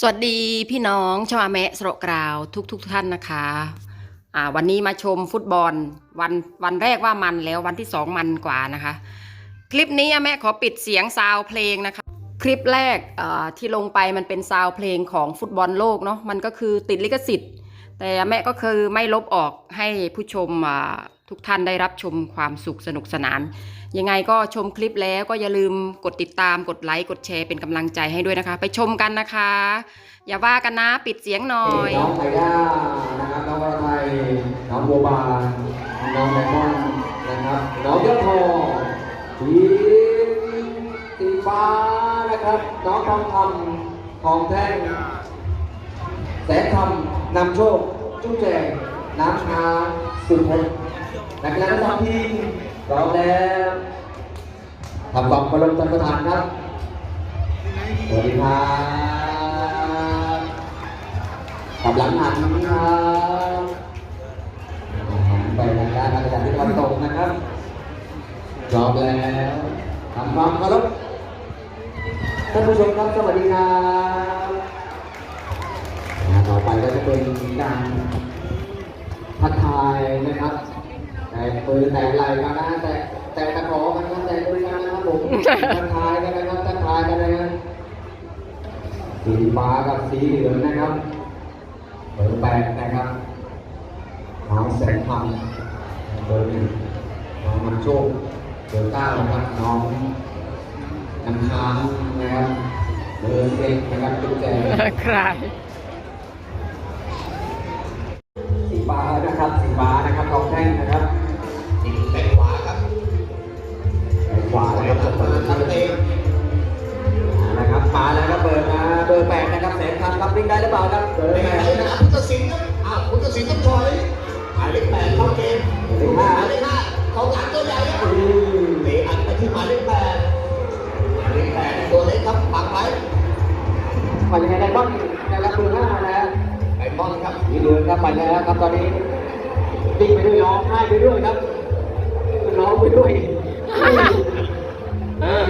สวัสดีพี่น้องชาวแมะสระกราวทุกทุกท่านนะคะอ่าวันนี้มาชมฟุตบอลวันวันแรกว่ามันแล้ววันที่สองมันกว่านะคะ คลิปนี้แม่ขอปิดเสียงซาวเพลงนะคะ คลิปแรกอ่าที่ลงไปมันเป็นซาวเพลงของฟุตบอลโลกเนาะมันก็คือติดลิขสิทธิ์ แต่แม่ก็คือไม่ลบออกให้ผู้ชมอ่าทุกท่านได้รับชมความสุขสนุกสนาน ยังไงก็ชมคลิปแล้วก็อย่าลืมกดติดตามกดไลค์กดแชร์เป็นกำลังใจให้ด้วยนะคะ ไปชมกันนะคะ อย่าว่ากันนะปิดเสียงหน่อยน้องไทย่านะครับน้องวรไทยน้องบัวบานน้องไดมอนนะครับน้องยอดทองทีมสีฟ้านะครับน้องทองคำทองแท่งแสนคำนำโชคจุ้งแจงน้ำชาสุพลนักกีฬาทั้งสองทีมพร้อมแล้ว ทำความเคารพท่านประธานครับ สวัสดีครับกำลังหันครับหันไปทางด้านอาจารย์ที่ตะวันตกนะครับพร้อมแล้วทำความเคารพท่านผู้ชมครับสวัสดีครับต่อไปก็จะเป็นการทักทายนะครับ แต่ปืนแต่ไหลกันนะแต่ แต่ตะขอกันนะแต่ปืนกันนะครับผมทักทายกันนะครับทักทายกันนะครับสีฟ้ากับสีเหลืองนะครับเบอร์แปดนะครับน้องแสงธรรมเบอร์หนึ่งน้องมันโชคเบอร์เก้านะครับน้องน้ำค้างนะครับเบอร์สิบนะครับจุ๊บแจงใครสีฟ้านะครับสีฟ้านะครับทองแท่งนะครับ ได้หรือเปล่าครับเบอร์เป็นแปไงดนะพุทธศิลป์ครับอ้าวพุทธศิลป์ต้องถอยหมายเลขแปดเข้าเกมเลขห้าหมายเลขห้าเขาหลังตัวใหญ่ครับอืมเตะอัดไปที่หมายเลขแปดหมายเลขแปดตัวเล็กครับปักไว้ปัจจัยไดมอนด์นะครับเบอร์ห้านะฮะไอ้บอลครับสีเหลืองครับไปแล้วครับตอนนี้วิ่งไปด้วยร้องไห้ไปด้วยครับร้องไปด้วย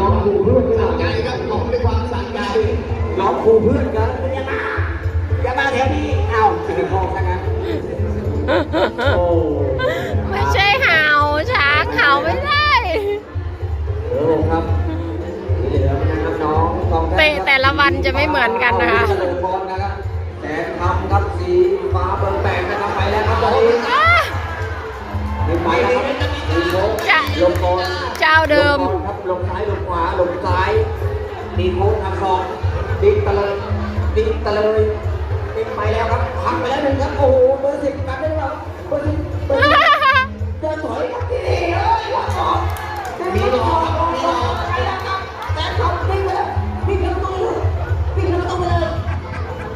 ร้องขู่เพื่อนด้วยสั่งใจครับลงด้วยความสั่งใจร้องขู่เพื่อนกันอย่า มาอย่ามาแถวนี้อ้าวเสียงทองซะงั้นโอ้ไม่ใช่เห่าช้างเห่าไม่ได้เออครับสีเหลืองนะครับน้องทองเตะแต่ละวันจะไม่เหมือนกันนะคะเฉลิมพรนะครับแต่ทำครับสีฟ้าเบอร์แปดนะครับไปแล้วครับตอนนี้อ้าไม่ไปแล้วครับมีโค้งจะลงก่อนเจ้าเดิมลงก่อนครับลงซ้ายลงขวาลงซ้ายมีโค้งทางซองดิ้นตะเลยดิ้นตะเลย ดิ้นไปแล้วครับพักไปแล้วหนึ่งครับโอ้โหเบอร์สิบกันได้หรือเปล่าเบอร์สิบเบอร์สิบเดินถอยครับที่นี่เอ้ยหลังออกมีหลอกมีหลอกแล้วครับแต่เขาวิ่งไปแล้ววิ่งเข้าประตูเลยวิ่งเขาประตูไปเลย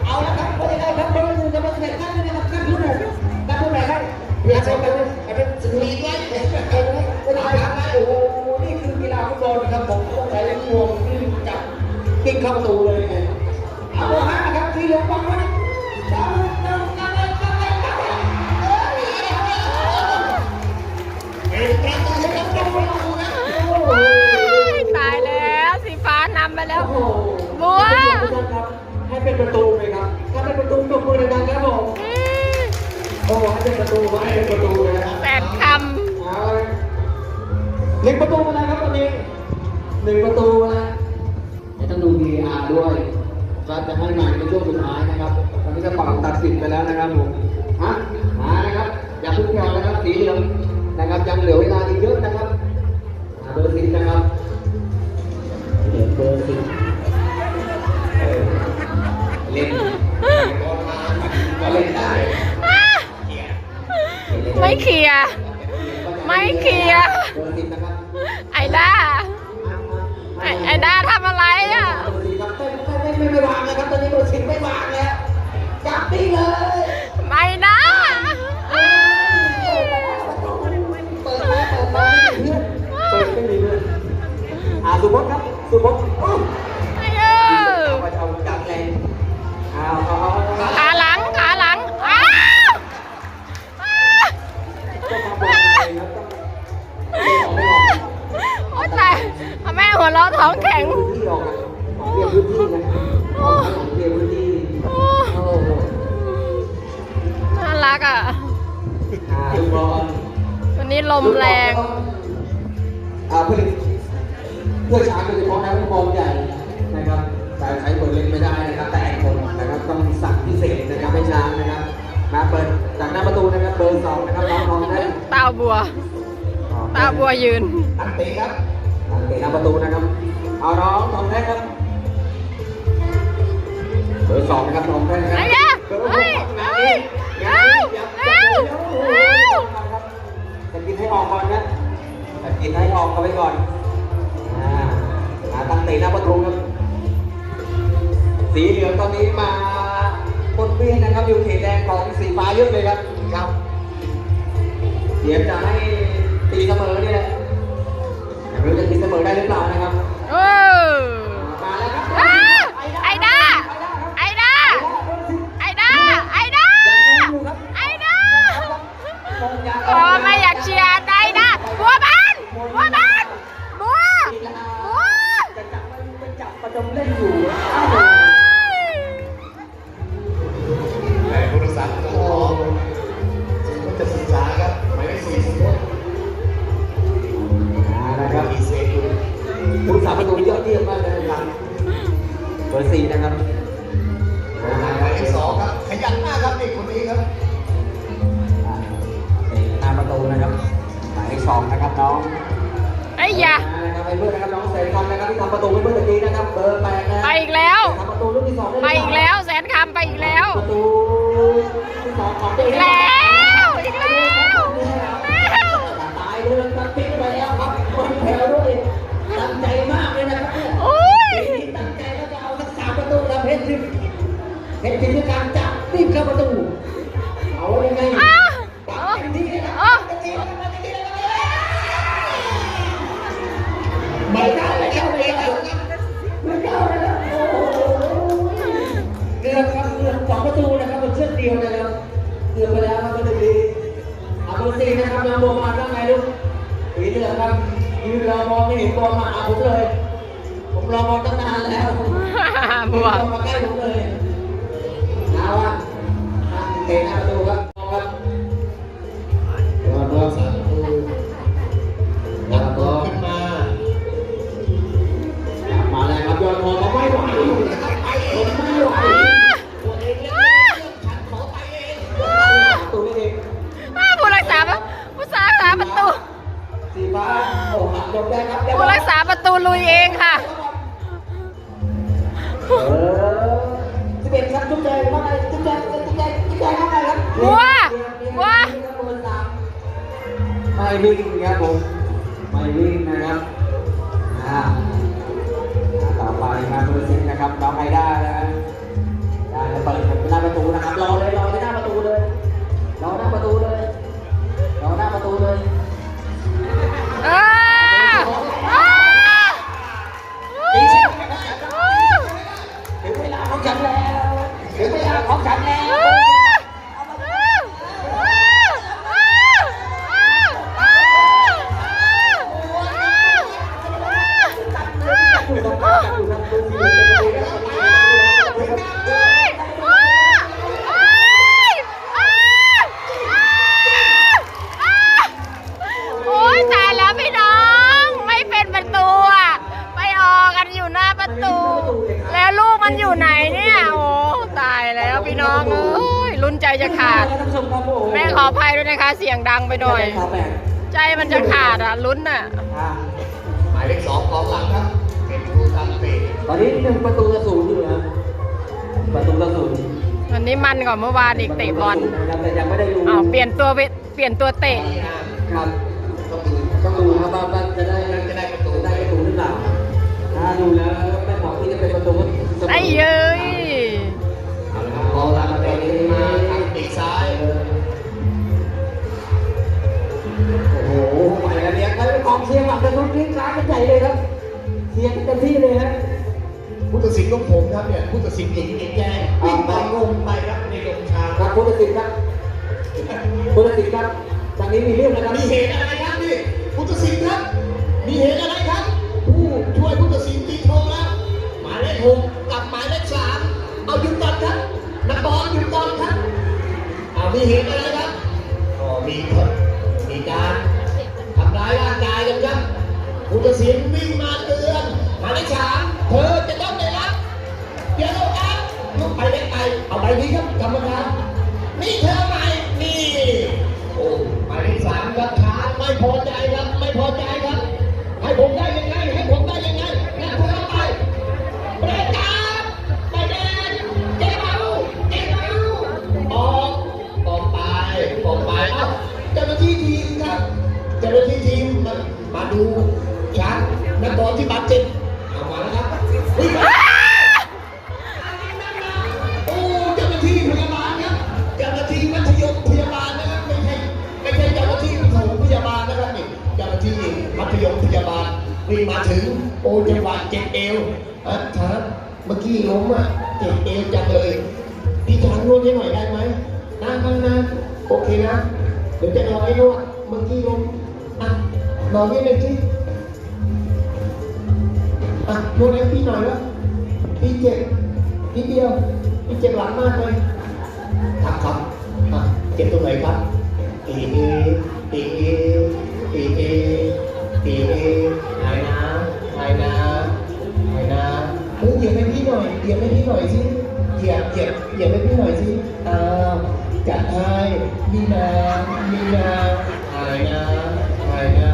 เอาละครับเป็นยังไงครับเบอร์หนึ่งกับเบอร์สิบกันได้ไหมครับกันทุกไหนกันทุกไหนครับเรียนใช้กันเลยเป็นสิ่งมีนี้ไว้เป็นไงครับโอ้โหนี่คือกีฬาฟุตบอลนะครับผมต้องใช้เล่นพวงที่จับกิ้งเข้าประตูเลยเอาเบอร์ห้าครับที่เหลือฟังไว้ ตูมาแล้วครับตอนนี้หนึ่งประตูนะจะต้องดู VAR ด้วยก็จะให้งานในช่วงสุดท้ายนะครับ ตอนนี้ก็ฝั่งตัดสินไปแล้วนะครับผมฮะมานะครับ อย่าเพึ่งแผ่วนะครับสีเหลืองนะครับยังเหลือเวลาอีกเยอะนะครับอ่าเบอร์สิบนะครับเหลือเบอร์สิบเออเล่นก็เล่นได้ำไม่เคลียร์ไม่เคลียร์เบ ไอ้ด้าไอ้ไอ้ด้าทำอะไรอะไม่ไม่ไม่วางนะครับตอนนี้เบอร์สิบไม่วางแล้วจับนี่เลยไม่นะอ้ายเปิดมาเปิดมาเปิดไม่มีเพื่อนอ่าสุพจน์ครับสุพจน์โอ้ไอ้เออเอาไปเอาจับแรงเอาเอาเอาเอาขาหลังขาหลังอ้าวอ้าว หัวเราท้องแข็งเกลี่ยน่ปลี่น่ารักอะ อ่าบอลวันนี้ลมแรง อ่าเพื่อนเพื่อช้างป็นเฉพาะแะลูกบองใหญ่นะครับแต่ใช้คนเล็กไม่ได้นะครับ แต่คนนะครับต้องสั่งพิเศษนะครับให้ช้างนะครับมาเปิดจากหน้าประตูนะครับเบอร์สองนะครับน้องทองนะตาบัว ตาบัวยืน ตัดเตะครับ น้าประตูนะครับเอาน้องทองแท้ครับ โอ้ไม่ ที่ทำประตูเมื่อตะกี้นะครับ เบอร์แปดนะไปอีกแล้ว ทำประตูลูกที่สองด้หรือไปเล่าอีกแล้วแสนคำไปอีกแล้ว ประตูที่สองของตัวอีเอกงแล้ นะครับเป็นเชือกเดียวนะครับเกือบไปแล้วครับเป็นดีเอาเบอร์สี่นะครับน้องโบมาว่าไงลูกสีเหลืองครับยืนรอมองไม่เห็นบอลมาหาผมเลย ผมรอมอลตั้งนานแล้วบวกมาใกล้ผมเลยเอาอะเตะหน้าประตูครับ ผู้รักษาประตูลุยเองค่ะเออสิบเอ็ดครับจุ๊บแจงว่าไงจุ๊บแจงจุ๊บแจงจุ๊บแจงว่าไงครับบัวบัวไม่วิ่งครับผมไม่วิ่งนะครับอ่าต่อไปมาเบอร์สิบนะครับน้องไอด้านะฮะได้แล้วเปิดหน้าประตูนะครับรอเลยรอที่หน้าประตูเลยรอหน้าประตูเลย ฉันแล้วถึงเวลาของฉันแล้ว หน่อย ใจมันจะขาดอะลุ้นอะ หมายเลขสองกองหลังครับ เป็นผู้ทำเตะตอนนี้หนึ่งประตูต่อศูนย์อยู่นะประตูต่อศูนย์วันนี้มันกว่าเมื่อวานอีกเตะบอลนะครับแต่ยังไม่ได้ดูอ้าวเปลี่ยนตัวเวเปลี่ยนตัวเตะครับต้องดูต้องดูครับว่าจะได้จะได้ประตูได้ประตูหรือเปล่าถ้าดูแล้วไม่เหมาะที่จะเป็นประตูก็สมไอ้เย้ยเอาละครับกองหลังเตะมาทางปีกซ้าย แล้วเนี่ยแล้วกองเชียร์ฝั่งตะลุกนี่ร้านกันใหญ่เลยครับเชียร์กันเต็มที่เลยฮะผู้ตัดสินของผมครับเนี่ยผู้ตัดสินหญิงเอกแจ้งวิ่งไปงงไปครับในลงชาครับผู้ตัดสินครับผู้ตัดสินครับทางนี้มีเรื่องนะครับมีเหตุอะไรครับนี่ผู้ตัดสินครับ มีเหตุอะไรครับผู้ช่วยผู้ตัดสินตีโทรแล้วหมายเลขหกกับหมายเลขสามเอาหยุดก่อนครับนักบอลหยุดก่อนครับเอามีเหตุอะไรครับก็มีครับมีการาย ร่างกายกันครับผู้ตัดสินวิ่งมาเตือนหมายเลขสาม โอ้จังหวะเจ็บเอวอะครับเมื่อกี้ล้มอะเจ็บเอวจังเลย พี่ชางนวดให้หน่อยได้ไหมนะนะนะโอเคนะ เดี๋ยวจะรอให้นวดเมื่อกี้ล้มอะรอนิดนึงสิอะนวดให้พี่หน่อยล้วพี่เจ็บนิดเดียวพี่เจ็บหลังมากเลยครับครับอะเจ็บตรงไหนครับเอเอเอเอเอเอเอเอหายนะหาย นะหายนะเฮ้ยเหยียบให้พี่หน่อยเหยียบให้พี่หน่อยสิเหยียบเหยียบเหยียบให้พี่หน่อยสิอ้าวจัดให้นี่นะนี่นะหายนะหายนะ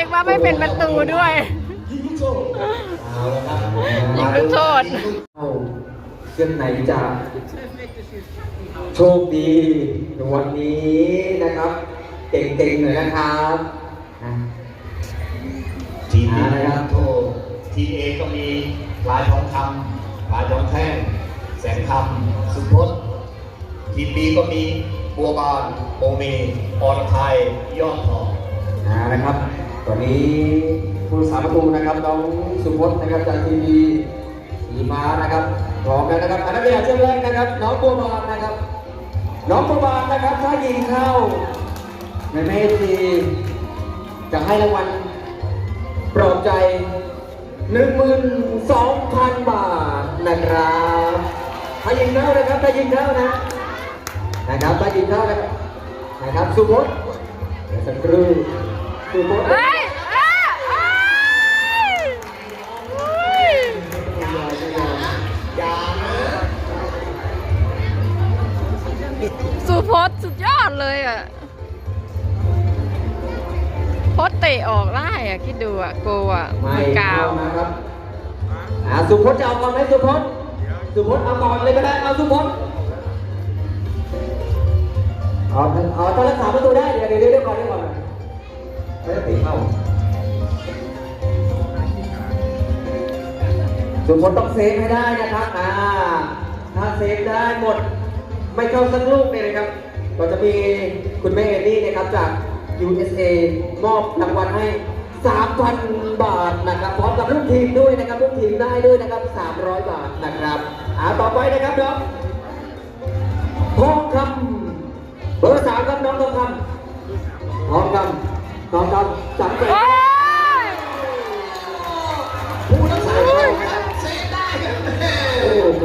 ช็คว่าไม่เป็นประตูด้วยยิงลูกโซ่เอาละครับยิงลูกโทษเอาเส้นไหนจะโชคดีวันนี้นะครับเก่งๆหน่อยนะครับอะทีมนี้นะครับโททีเอก็มีลายทองคำลายทองแท่งแสงคำสุพจน์ทีมบีก็มีบัวบานโอเมอรไทยยอดทองอ่านะครับ ตอนนี้ผู้รักษาประตูนะครับน้องสุพจน์นะครับจากทีวีสีฟ้านะครับพร้อมแล้วนะครับอันนั้นเป็นอาชีพแรกนะครับ น้องบัวบานนะครับ น้องบัวบานนะครับถ้ายิงเข้าในเมทีจะให้รางวัลปลอบใจ 12,000 บาทนะครับถ้ายิงเข้านะครับถ้ายิงเข้านะนะครับถ้ายิงเข้านะครับนะครับสุพจน์สักครู่ เฮ้ยเอ้ยเอ้ยเฮ้ยสุพจน์สุดยอดเลยอะพจน์เตะออกได้อะ คิดดูอะ โกอะไม่มือกาวเข้นะครับอ่าสุพจน์จะเอาก่อนไหมสุพจน์สุพจน์เอาก่อนเลยก็ได้เอาสุพจน์เอาเอาตองรักษาประตูได้เดี๋ยวเดี๋ยวเดี๋ยวก่อนเดี๋ยวก่อน ไม่ได้ตีเข้าสุพจน์ต้องเซฟให้ได้นะครับ อ่า ถ้าเซฟได้หมด ไม่เข้าสักลูกเลยนะครับก็จะมีคุณแม่เอนี่นะครับจาก USA มอบรางวัลให้ 3,000 บาทนะครับพร้อมกับลูกทีมด้วยนะครับลูกทีมได้ด้วยนะครับ 300 บาทนะครับ อ่า ต่อไปนะครับน้อง จับไปโอ้ยผู้รักษาประตูครับเซฟได้ครับแม่โอ้โห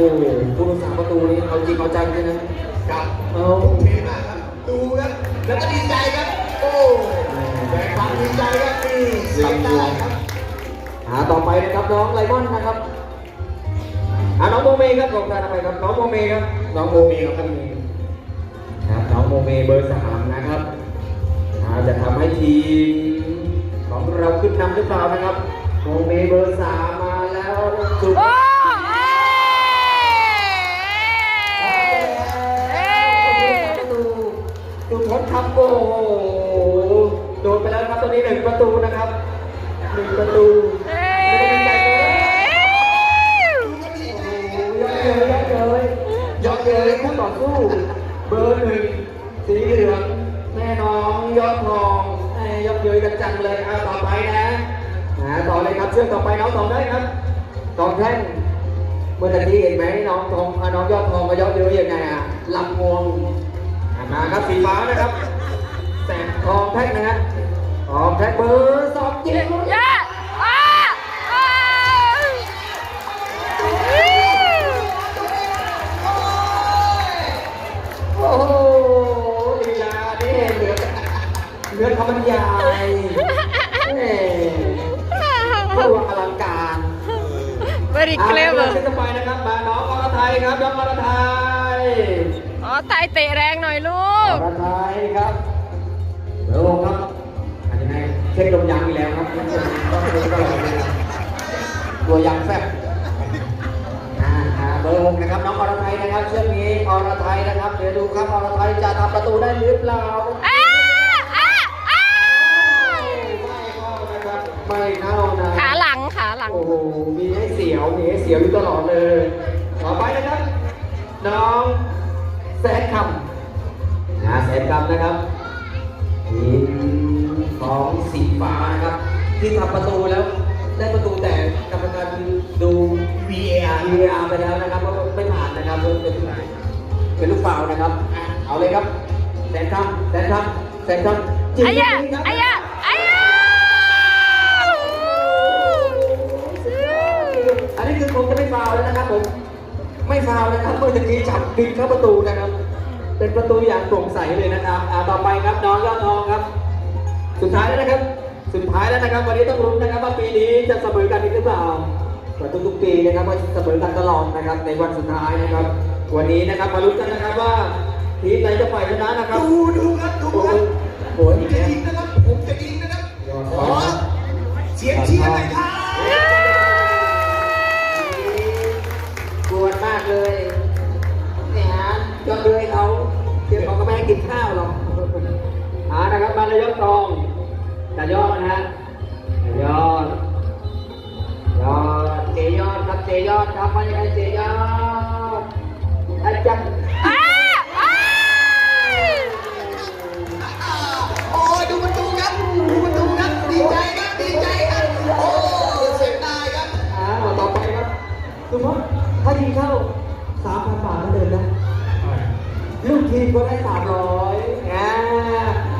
ผู้รักษาประตูนี่เอาจริงเอาจังเลยนะครับเอาทุ่มเทมากครับดูครับแล้วก็ดีใจครับ โอ้แสดงความดีใจครับนี่เซฟได้ครับหาต่อไปนะครับน้องไลมอนนะครับอ่าน้องโมเมครับลงทานไปครับน้องโมเมครับน้องโมเมครับครับน้องโมเมเบอร์สามนะครับอ่าจะทำให้ทีม ของเราขึ้นนำหรือเปล่านะครับโมเมเบอร์สามมาแล้วสุดโอ้เอ้ยเอ้ยประตูสุดทนครับโอ้โหโดนไปแล้วนะครับตอนนี้หนึ่งประตูนะครับหนึ่งประตูเอ้ไม่ได้เป็นใจเลยยยอดเยยยอดเยยยอดเยยคู่ต่อสู้ เบอร์หนึ่งสีเหลืองแม่น้องยอดทองแหมยก เยยกันจังเลยเอาต่อไปนะนะต่อเลยครับเชื่อมต่อไปน้องต่อได้ครับตองแท่งเมื่อตะกี้เห็นไหมน้องทองน้องยอดทองก็ยอดเย้ยยังไงอะลำงวงมาครับสีฟ้านะครับแสงทองแท่งนะฮะทองแท่งเบอร์สองเจ็ด เหลือคำบรรยายเอ้ผู้อลังการ very อ่า clever ขึ้นไปนะครับมาน้องอรไทยครับน้องอรไทยอ๋อไตเตะแรงหน่อยลูอก รไทยครับเบอร์หกครับอาจจะไงเช็คลมยางอีกแล้วครับต้องเป็นตลอดเลยครับตัวยางแฟบอ่าอ่าเบอร์หกนะครับน้องอรไทยนะครับเชือกนี้อรไทยนะครับเดี๋ยวดูครับอรไทยจะทำประตูได้หรือเปล่าอ้าอ้ ไม่เข้านะขาหลังขาหลัง โอ้โห มีให้เสียว มีให้เสียวอยู่ตลอดเลย ต่อไปนะครับ น้องแสนคำนะแสนคำนะครับทีมของสีฟ้านะครับ ที่ทำประตูแล้ว ได้ประตูแต่กรรมการดู VAR VAR ไปแล้วนะครับว่าไม่ผ่านนะครับเป็นเป็นลูกฟาวล์นะครับอะเอาเลยครับแสนคำแสนคำแสนคำจริงอายะจริงครับ ผมไม่ฟาวล์นะครับเมื่อกี้จับดึงเข้าประตูนะครับ เป็นประตูอย่างโปร่งใสเลยนะครับอ่าต่อไปครับน้องยอดทองครับ สุดท้ายแล้วนะครับ สุดท้ายแล้วนะครับ วันนี้ต้องลุ้นนะครับว่าปีนี้จะเสมอกันอีกหรือเปล่าเหมือนทุกๆปีนะครับว่าเสมอกันตลอดนะครับ ในวันสุดท้ายนะครับ วันนี้นะครับมาลุ้นกันนะครับว่าทีมไหนจะฝ่ายชนะนะครับดูดูครับดูโอ้ครับโหผมจะยิงนะครับผมจะยิงนะครับขอเสียงเชียร์หน่อยครับ เลยเนี่ยฮะยอดเลยเขาเดี๋ยวเขาก็ไม่ให้กินข้าวหรอกหานะครับมานายกตองแต่ยอดนะฮะยอดยอดเจยอดครับเจยอดครับมายังไงเจยอดอาจารย์อ้าอ้าโอ้ยดูประตูครับดูประตูครับดีใจครับดีใจครับโอ้เสียงได้ครับอ่าต่อไปครับสุภพถ้ายิงเข้า สามพันบาทเหมือนเดิมนะลูกทีมก็ได้สามร้อยอ่า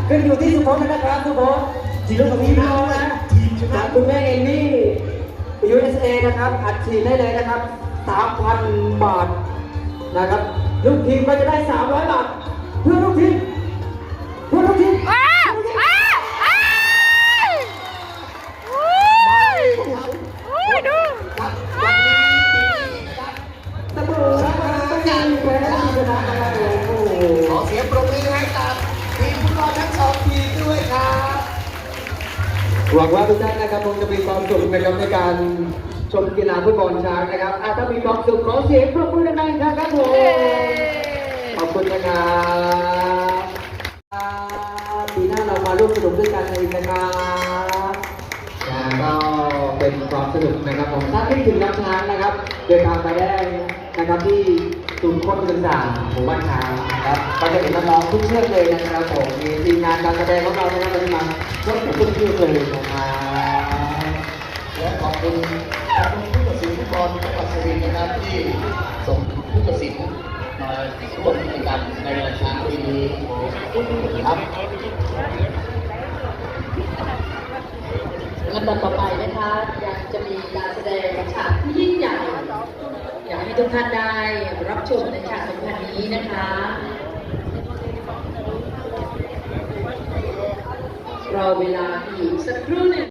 ขึ้นอยู่ที่สุพจน์นะครับสุพจน์ทีมของทีมเรานะทีมชนะจากคุณแม่เอมมี่ USA นะครับ อัดฉีดได้เลยนะครับ3,000บาทนะครับ ลูกทีมก็จะได้300บาท หวังว่าทุกท่านนะครับคงจะมีความสุขนะครับในการชมกีฬาฟุตบอลช้างนะครับอะถ้ามีความสุขขอเสียงปรบมือดังๆครับผมขอบคุณนะครับอ่าปีหน้าเรามาร่วมสนุกด้วยกันเลยนะครับก็เป็นความสนุกนะครับผมถ้าคิดถึงน้ำช้างนะครับ เดินทางไปได้นะครับที่ ศูนย์โค้ชศึกษาหมู่บ้านช้างนะครับก็จะเห็นน้องๆทุกเชือกเลยนะครับผมมีทีมงานการแสดงของเรานะครับวันนี้มาร่วมกับทุกเชือกเลยนะครับและขอบคุณขอบคุณผู้ตัดสินฟุตบอลจังหวัดสุรินทร์นะครับที่ส่งผู้ตัดสินมาร่วมกิจกรรมในวันช้างปีนี้ครับลำดับต่อไปนะคะยังจะมีการแสดงฉากที่ยิ่งใหญ่ ให้ทุกท่านได้รับชมในฉากสำคัญนี้นะคะ รอเวลาอีกสักครู่หนึ่ง